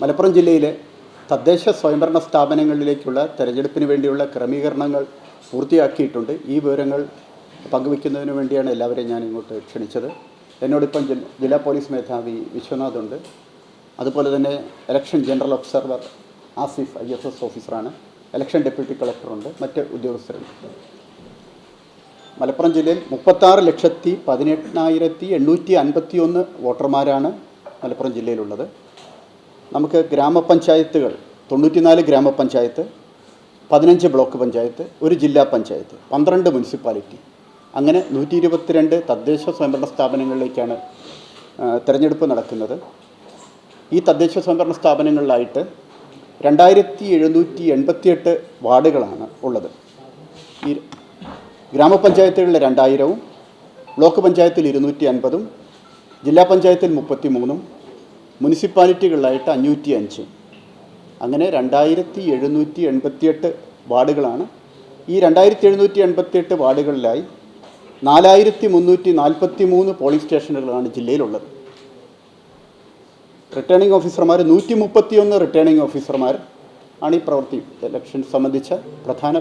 മലപ്പുറം ജില്ലയിലെ തദ്ദേശ സ്വയംഭരണ സ്ഥാപനങ്ങളിലേക്കുള്ള തെരഞ്ഞെടുപ്പിന് വേണ്ടിയുള്ള ക്രമീകരണങ്ങൾ പൂർത്തിയാക്കിയിട്ടുണ്ട്. ഈ വിവരങ്ങൾ പങ്കുവയ്ക്കുന്നതിന് വേണ്ടിയാണ് എല്ലാവരെയും ഞാൻ ഇങ്ങോട്ട് ക്ഷണിച്ചത്. എന്നോടിപ്പം ജില്ലാ പോലീസ് മേധാവി വിശ്വനാഥ് ഉണ്ട്. അതുപോലെ തന്നെ election general observer Asif I F S ഓഫീസറാണ്. ഇലക്ഷൻ ഡെപ്യൂട്ടി കളക്ടറുണ്ട് മറ്റ് ഉദ്യോഗസ്ഥരുണ്ട്. മലപ്പുറം ജില്ലയിൽ മുപ്പത്താറ് ലക്ഷത്തി പതിനെണ്ണായിരത്തി എണ്ണൂറ്റി അൻപത്തി ഒന്ന് വോട്ടർമാരാണ് മലപ്പുറം ജില്ലയിലുള്ളത്. നമുക്ക് ഗ്രാമപഞ്ചായത്തുകൾ തൊണ്ണൂറ്റിനാല് ഗ്രാമപഞ്ചായത്ത് പതിനഞ്ച് ബ്ലോക്ക് പഞ്ചായത്ത് ഒരു ജില്ലാ പഞ്ചായത്ത് പന്ത്രണ്ട് മുനിസിപ്പാലിറ്റി. അങ്ങനെ നൂറ്റി ഇരുപത്തിരണ്ട് തദ്ദേശ സ്വയംഭരണ സ്ഥാപനങ്ങളിലേക്കാണ് തിരഞ്ഞെടുപ്പ് നടക്കുന്നത്. ഈ തദ്ദേശ സ്വയംഭരണ സ്ഥാപനങ്ങളിലായിട്ട് രണ്ടായിരത്തി എഴുന്നൂറ്റി എൺപത്തിയെട്ട് വാർഡുകളാണ് ഉള്ളത്. ഈ ഗ്രാമപഞ്ചായത്തുകളിൽ രണ്ടായിരവും ബ്ലോക്ക് പഞ്ചായത്തിൽ ഇരുന്നൂറ്റി അൻപതും ജില്ലാ പഞ്ചായത്തിൽ മുപ്പത്തി മൂന്നും മുനിസിപ്പാലിറ്റികളിലായിട്ട് അഞ്ഞൂറ്റി അഞ്ച് അങ്ങനെ രണ്ടായിരത്തി എഴുന്നൂറ്റി എൺപത്തിയെട്ട് വാർഡുകളാണ്. ഈ രണ്ടായിരത്തി എഴുന്നൂറ്റി എൺപത്തിയെട്ട് വാർഡുകളിലായി നാലായിരത്തി മുന്നൂറ്റി നാൽപ്പത്തി മൂന്ന് പോളിംഗ് സ്റ്റേഷനുകളാണ് ജില്ലയിലുള്ളത്. റിട്ടേണിംഗ് ഓഫീസർമാർ നൂറ്റി മുപ്പത്തിയൊന്ന് റിട്ടേണിംഗ് ഓഫീസർമാർ ആണ് ഈ പ്രവൃത്തി ഇലക്ഷൻ സംബന്ധിച്ച പ്രധാന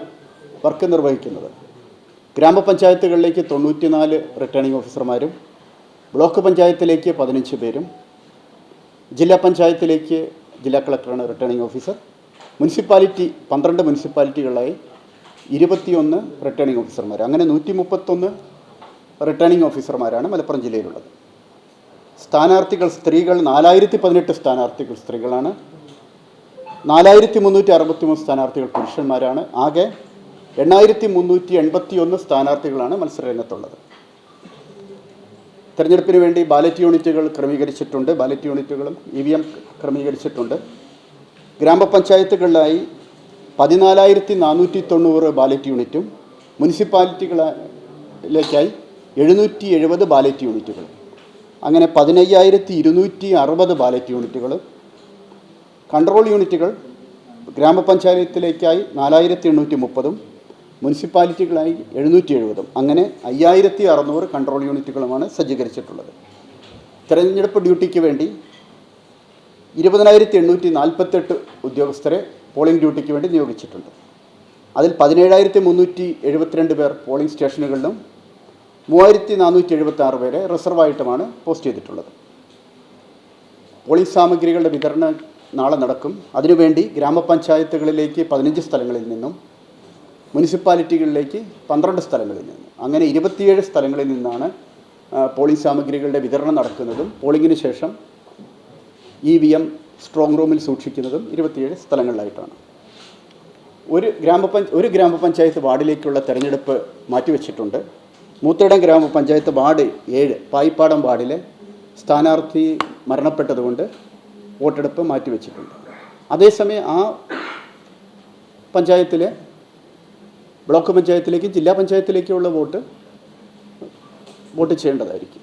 വർക്ക് നിർവഹിക്കുന്നത്. ഗ്രാമപഞ്ചായത്തുകളിലേക്ക് തൊണ്ണൂറ്റിനാല് റിട്ടേണിംഗ് ഓഫീസർമാരും ബ്ലോക്ക് പഞ്ചായത്തിലേക്ക് പതിനഞ്ച് പേരും ജില്ലാ പഞ്ചായത്തിലേക്ക് ജില്ലാ കളക്ടറാണ് റിട്ടേണിംഗ് ഓഫീസർ മുനിസിപ്പാലിറ്റി പന്ത്രണ്ട് മുനിസിപ്പാലിറ്റികളായി ഇരുപത്തിയൊന്ന് റിട്ടേണിംഗ് ഓഫീസർമാർ അങ്ങനെ നൂറ്റി മുപ്പത്തൊന്ന് റിട്ടേണിംഗ് ഓഫീസർമാരാണ് മലപ്പുറം ജില്ലയിലുള്ളത്. സ്ഥാനാർത്ഥികൾ സ്ത്രീകൾ നാലായിരത്തി പതിനെട്ട് സ്ഥാനാർത്ഥികൾ സ്ത്രീകളാണ്. നാലായിരത്തി മുന്നൂറ്റി അറുപത്തി മൂന്ന് സ്ഥാനാർത്ഥികൾ പുരുഷന്മാരാണ്. ആകെ എണ്ണായിരത്തി മുന്നൂറ്റി എൺപത്തി ഒന്ന് സ്ഥാനാർത്ഥികളാണ് മത്സരരംഗത്തുള്ളത്. തെരഞ്ഞെടുപ്പിന് വേണ്ടി ബാലറ്റ് യൂണിറ്റുകൾ ക്രമീകരിച്ചിട്ടുണ്ട്. ബാലറ്റ് യൂണിറ്റുകളും ഇ വി എം ക്രമീകരിച്ചിട്ടുണ്ട്. ഗ്രാമപഞ്ചായത്തുകളിലായി പതിനാലായിരത്തി നാനൂറ്റി തൊണ്ണൂറ് ബാലറ്റ് യൂണിറ്റും മുനിസിപ്പാലിറ്റികളിലേക്കായി എഴുന്നൂറ്റി എഴുപത് ബാലറ്റ് യൂണിറ്റുകൾ അങ്ങനെ പതിനയ്യായിരത്തി ഇരുന്നൂറ്റി അറുപത് ബാലറ്റ് യൂണിറ്റുകൾ കൺട്രോൾ യൂണിറ്റുകൾ ഗ്രാമപഞ്ചായത്തിലേക്കായി നാലായിരത്തി എണ്ണൂറ്റി മുപ്പതും മുനിസിപ്പാലിറ്റികളായി എഴുന്നൂറ്റി എഴുപതും അങ്ങനെ അയ്യായിരത്തി അറുന്നൂറ് കൺട്രോൾ യൂണിറ്റുകളുമാണ് സജ്ജീകരിച്ചിട്ടുള്ളത്. തെരഞ്ഞെടുപ്പ് ഡ്യൂട്ടിക്ക് വേണ്ടി ഇരുപതിനായിരത്തി എണ്ണൂറ്റി നാൽപ്പത്തെട്ട് ഉദ്യോഗസ്ഥരെ പോളിംഗ് ഡ്യൂട്ടിക്ക് വേണ്ടി നിയോഗിച്ചിട്ടുണ്ട്. അതിൽ പതിനേഴായിരത്തി മുന്നൂറ്റി എഴുപത്തിരണ്ട് പേർ പോളിംഗ് സ്റ്റേഷനുകളിലും മൂവായിരത്തി നാനൂറ്റി എഴുപത്തി ആറ് പേരെ റിസർവായിട്ടുമാണ് പോസ്റ്റ് ചെയ്തിട്ടുള്ളത്. പോളിംഗ് സാമഗ്രികളുടെ വിതരണം നാളെ നടക്കും. അതിനുവേണ്ടി ഗ്രാമപഞ്ചായത്തുകളിലേക്ക് പതിനഞ്ച് സ്ഥലങ്ങളിൽ നിന്നും മുനിസിപ്പാലിറ്റികളിലേക്ക് പന്ത്രണ്ട് സ്ഥലങ്ങളിൽ നിന്ന് അങ്ങനെ ഇരുപത്തിയേഴ് സ്ഥലങ്ങളിൽ നിന്നാണ് പോളിംഗ് സാമഗ്രികളുടെ വിതരണം നടക്കുന്നതും പോളിംഗിന് ശേഷം ഇ വി എം സ്ട്രോങ് റൂമിൽ സൂക്ഷിക്കുന്നതും ഇരുപത്തിയേഴ് സ്ഥലങ്ങളിലായിട്ടാണ്. ഒരു ഗ്രാമപഞ്ച ഒരു ഗ്രാമപഞ്ചായത്ത് വാർഡിലേക്കുള്ള തെരഞ്ഞെടുപ്പ് മാറ്റിവെച്ചിട്ടുണ്ട്. മൂത്തടം ഗ്രാമപഞ്ചായത്ത് വാർഡ് ഏഴ് പായിപ്പാടം വാർഡിലെ സ്ഥാനാർത്ഥി മരണപ്പെട്ടതുകൊണ്ട് വോട്ടെടുപ്പ് മാറ്റിവെച്ചിട്ടുണ്ട്. അതേസമയം ആ പഞ്ചായത്തിലെ ബ്ലോക്ക് പഞ്ചായത്തിലേക്കും ജില്ലാ പഞ്ചായത്തിലേക്കുമുള്ള വോട്ട് വോട്ട് ചെയ്യേണ്ടതായിരിക്കും.